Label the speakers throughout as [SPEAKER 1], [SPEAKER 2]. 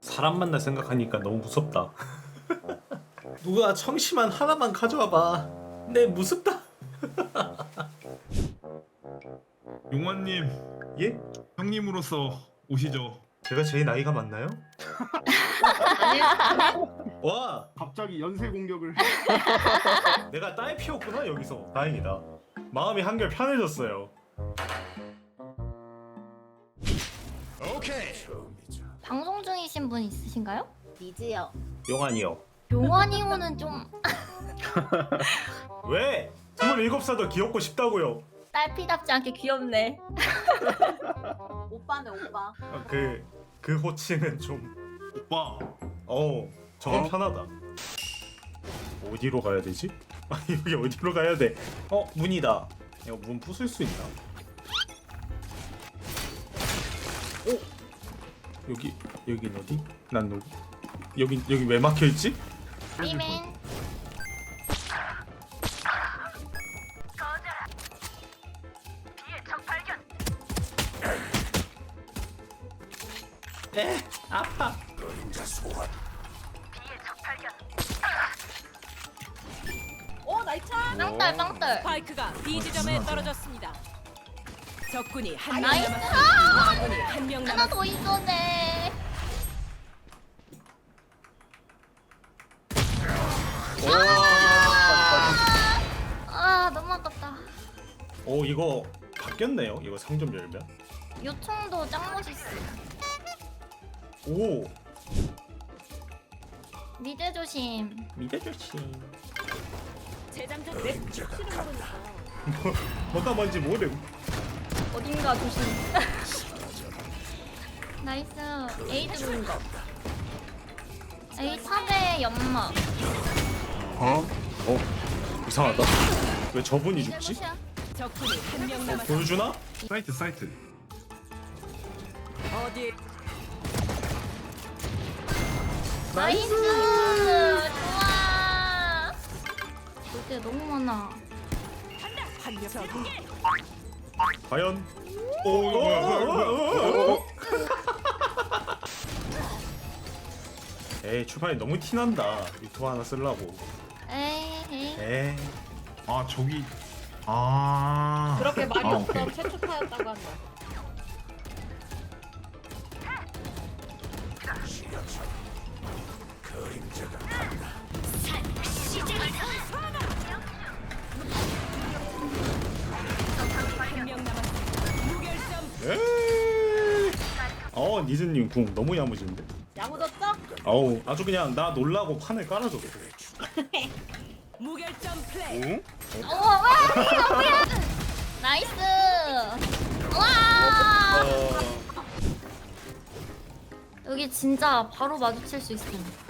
[SPEAKER 1] 사람 만날 생각하니까 너무 무섭다. 누가 청심한 하나만 가져와봐. 내 무섭다.
[SPEAKER 2] 용환님
[SPEAKER 1] 예?
[SPEAKER 2] 형님으로서 오시죠.
[SPEAKER 1] 제가 제일 나이가 많나요? 와,
[SPEAKER 3] 갑자기 연쇄 공격을
[SPEAKER 1] 내가 딸 피웠구나 여기서. 다행이다. 마음이 한결 편해졌어요.
[SPEAKER 4] 방송 중이신 분 있으신가요?
[SPEAKER 5] 니즈요.
[SPEAKER 1] 용환이요.
[SPEAKER 4] 용환이호는 좀
[SPEAKER 1] 왜? 27살도 귀엽고 싶다고요.
[SPEAKER 4] 딸피답지 않게 귀엽네.
[SPEAKER 5] 오빠네 오빠.
[SPEAKER 1] 아, 그, 그 호칭은 좀,
[SPEAKER 2] 오빠
[SPEAKER 1] 어우, 저건
[SPEAKER 2] 어?
[SPEAKER 1] 편하다. 어디로 가야 되지? 아, 여기 어디로 가야 돼? 어, 문이다. 이거 문 부술 수 있나? 여기, 여긴 어디? 난 누구? 여기, 여기 왜 막혀 있지?
[SPEAKER 4] 비맨.
[SPEAKER 1] 에, 아파.
[SPEAKER 5] 오 나이차.
[SPEAKER 4] 빵떨 빵떨.
[SPEAKER 6] 스파이크가 B 지점에 떨어졌습니다. 적군이 한 명
[SPEAKER 4] 나이스.
[SPEAKER 6] 남았습니다.
[SPEAKER 4] 아!
[SPEAKER 6] 아군이 한 명
[SPEAKER 4] 하나
[SPEAKER 6] 남았습니다.
[SPEAKER 4] 더 있었네.
[SPEAKER 1] 이거 바뀌었네요. 이거 상점 열면.
[SPEAKER 4] 요청도 짱 멋있어.
[SPEAKER 1] 오,
[SPEAKER 4] 미드 조심.
[SPEAKER 1] 미대조씨.
[SPEAKER 6] 재장전 내
[SPEAKER 1] 뭐가 뭔지 모름.
[SPEAKER 4] 어딘가 조심. 나이스. 에이드 부른 거. 에이 탑의 연막.
[SPEAKER 1] 어? 어? 이상하다. 왜 저분이
[SPEAKER 4] 미드
[SPEAKER 1] 죽지?
[SPEAKER 4] 샷.
[SPEAKER 6] 적군이 한 명 남았습니다.
[SPEAKER 1] 보여주나?
[SPEAKER 2] 사이트 사이트.
[SPEAKER 6] 어디
[SPEAKER 4] 나이스. 좋아. 볼때 너무 많아.
[SPEAKER 6] 한명 적군이
[SPEAKER 1] 과연? 오, 이거 뭐야, 뭐야, 뭐야, 뭐야. 에이 출판이 너무 티난다 유튜브 하나 쓰려고
[SPEAKER 4] 에이. 에이.
[SPEAKER 1] 에이
[SPEAKER 2] 아 저기 아
[SPEAKER 5] 그렇게 말이
[SPEAKER 2] 아,
[SPEAKER 5] 없어
[SPEAKER 2] 오케이.
[SPEAKER 5] 최초파였다고 한다.
[SPEAKER 1] 에이 어 니즈님 궁 너무 야무진데
[SPEAKER 5] 야무졌죠?
[SPEAKER 1] 어우 아주 그냥 나 놀라고 판을 깔아줘
[SPEAKER 6] 무결점 플레이.
[SPEAKER 4] 오, 와, 이거 나이스. 와. 여기 진짜 바로 마주칠 수 있어.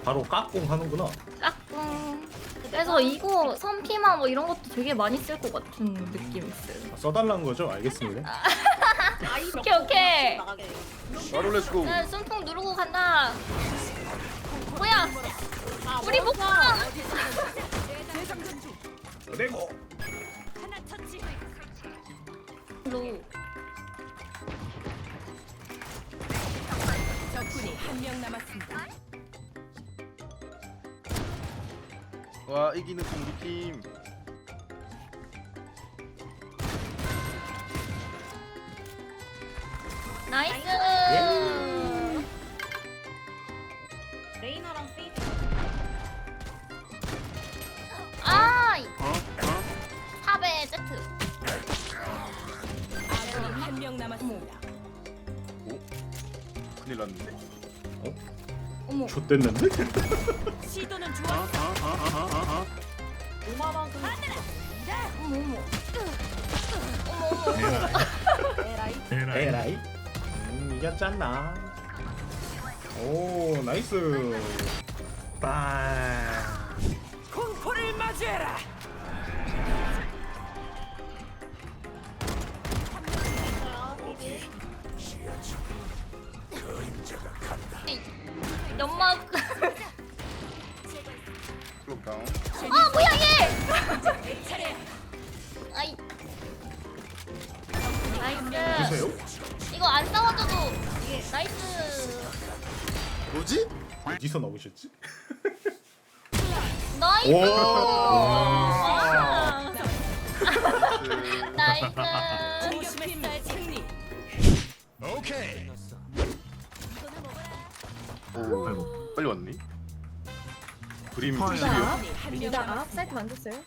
[SPEAKER 1] 바로 깍꿍 하는구나
[SPEAKER 4] 까꿍. 그래서 이거 선피마 뭐 이런 것도 되게 많이 쓸 것 같은 느낌 있어요.
[SPEAKER 1] 써달라는 거죠? 알겠습니다
[SPEAKER 5] 아이
[SPEAKER 4] 오케이, 오케이.
[SPEAKER 5] 나가게.
[SPEAKER 7] 바로 렛츠고
[SPEAKER 4] 네, 숨통 누르고 간다.
[SPEAKER 1] 내고
[SPEAKER 6] 하나 터치.
[SPEAKER 4] 로.
[SPEAKER 6] 적군이 한 명 남았습니다.
[SPEAKER 7] 와 이기는 공기팀
[SPEAKER 4] 나이스.
[SPEAKER 5] 레이나랑 페이드.
[SPEAKER 6] 남았습니다.
[SPEAKER 7] 큰일 났는데
[SPEAKER 4] 어머.
[SPEAKER 1] 좆됐는데?
[SPEAKER 6] 시도는
[SPEAKER 7] 아,
[SPEAKER 6] 좋았어.
[SPEAKER 7] 아, 아, 아, 아, 아.
[SPEAKER 4] 어머 어머. 어머 어머.
[SPEAKER 5] 에라이.
[SPEAKER 2] 에라이.
[SPEAKER 1] 에라이 음 이겼잖아 오 나이스 빵
[SPEAKER 6] 공포를 맞이해라.
[SPEAKER 4] 연막.
[SPEAKER 7] 클럽 다운
[SPEAKER 4] 아 뭐야 얘. 아이.
[SPEAKER 1] 보세요
[SPEAKER 4] 나이스. 이거 안 싸워줘도 나이스.
[SPEAKER 7] 뭐지?
[SPEAKER 1] 어디서 나오셨지?
[SPEAKER 4] 나이스.
[SPEAKER 1] 오.
[SPEAKER 4] 와. 나이스.
[SPEAKER 2] 아이고.
[SPEAKER 7] 빨리 왔니? 그림
[SPEAKER 2] 아,
[SPEAKER 7] 시리어
[SPEAKER 6] 적군이 한명
[SPEAKER 5] 이따가
[SPEAKER 6] 남았습니다.
[SPEAKER 5] 사이트 만졌어요?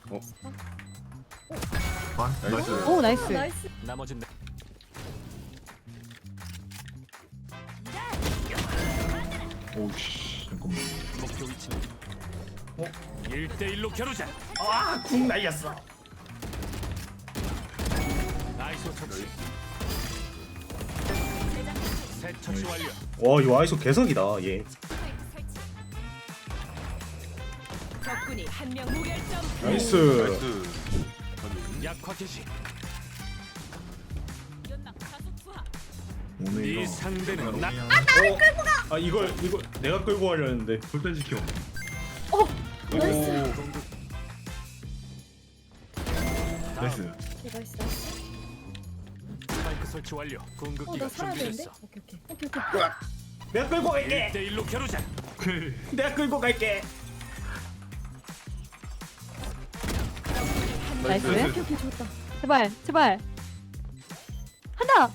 [SPEAKER 2] 반
[SPEAKER 7] 나이스
[SPEAKER 3] 오 나이스.
[SPEAKER 5] 나이스.
[SPEAKER 8] 나머진
[SPEAKER 2] 오씨 잠깐만
[SPEAKER 8] 목표 위치는
[SPEAKER 1] 어?
[SPEAKER 8] 1대1로 겨루자
[SPEAKER 1] 아궁 날렸어.
[SPEAKER 8] 처치 새 처치 완료
[SPEAKER 1] 와 이거 아이소 개석이다 얘.
[SPEAKER 6] 적군이 한 명 무결점.
[SPEAKER 1] 나이스.
[SPEAKER 7] 나이스
[SPEAKER 8] 약화 개시
[SPEAKER 6] 연막 가속 투하.
[SPEAKER 8] 네
[SPEAKER 2] 오메가
[SPEAKER 8] 상대는 나
[SPEAKER 1] 어? 아 이걸 이걸 내가 끌고 가려는데.
[SPEAKER 2] 절대 지켜
[SPEAKER 7] 오
[SPEAKER 2] 나이스
[SPEAKER 5] 나이스.
[SPEAKER 8] 스파이크 설치 완료
[SPEAKER 5] 어,
[SPEAKER 8] 공격기가
[SPEAKER 5] 나 살아야 되는데?
[SPEAKER 8] 준비됐어
[SPEAKER 5] 오케이, 오케이. 오케이, 오케이.
[SPEAKER 1] 내가 끌고 갈게.
[SPEAKER 8] 1대1로 겨루자
[SPEAKER 2] 오케이
[SPEAKER 1] 내가 끌고 갈게.
[SPEAKER 3] 나이스.
[SPEAKER 7] 나이스.
[SPEAKER 5] 오케이, 오케이, 좋았다.
[SPEAKER 3] 제발 제발. 한다.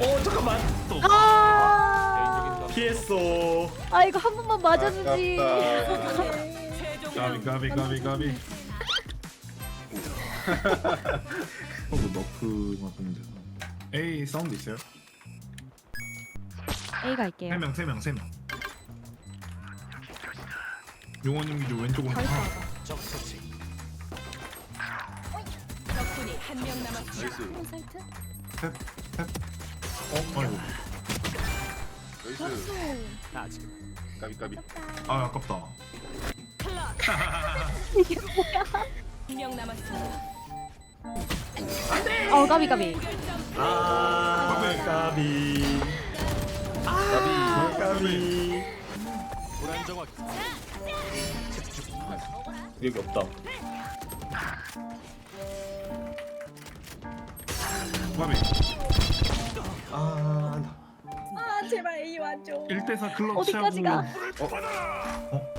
[SPEAKER 1] 어 잠깐만.
[SPEAKER 3] 아.
[SPEAKER 1] 피했어.
[SPEAKER 3] 아 이거 한 번만 맞아주지.
[SPEAKER 7] 아깝다.
[SPEAKER 2] 가비 가비 가비 가비 어뭐 너프만 보면 되나 A 사운드 있어요?
[SPEAKER 3] A 갈게요.
[SPEAKER 2] 3명 3명 3명 용원님 기조 왼쪽으로. 아,
[SPEAKER 8] 적 처치
[SPEAKER 6] 적군이 한 명 남았습니다.
[SPEAKER 7] 나이스
[SPEAKER 5] 한 사이트?
[SPEAKER 2] 어? 아이고
[SPEAKER 7] 나이스
[SPEAKER 8] 아직
[SPEAKER 7] 까비 까비
[SPEAKER 2] 아 아깝다
[SPEAKER 3] 이게 뭐야?
[SPEAKER 6] 한 명 남았습니다.
[SPEAKER 3] 어 까비 까비.
[SPEAKER 1] 아 까비.
[SPEAKER 7] 까비
[SPEAKER 1] 까비.
[SPEAKER 8] 불안정화
[SPEAKER 1] 여기 없다.
[SPEAKER 2] 가비
[SPEAKER 1] 아
[SPEAKER 5] 아, 제발 A 와줘.
[SPEAKER 2] 1대4 클럽
[SPEAKER 3] 어디까지 가?
[SPEAKER 6] 스파이크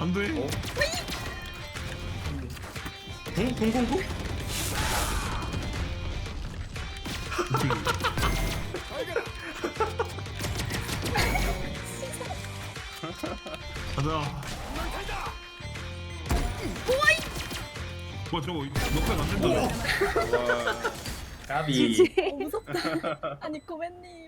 [SPEAKER 2] 안돼
[SPEAKER 1] 어? 궁? 궁? 궁? 궁?
[SPEAKER 2] 가자 와 저거 너가 안 된다
[SPEAKER 7] 와
[SPEAKER 1] 까비.
[SPEAKER 5] 어, 무섭다. 아니, 고맨님.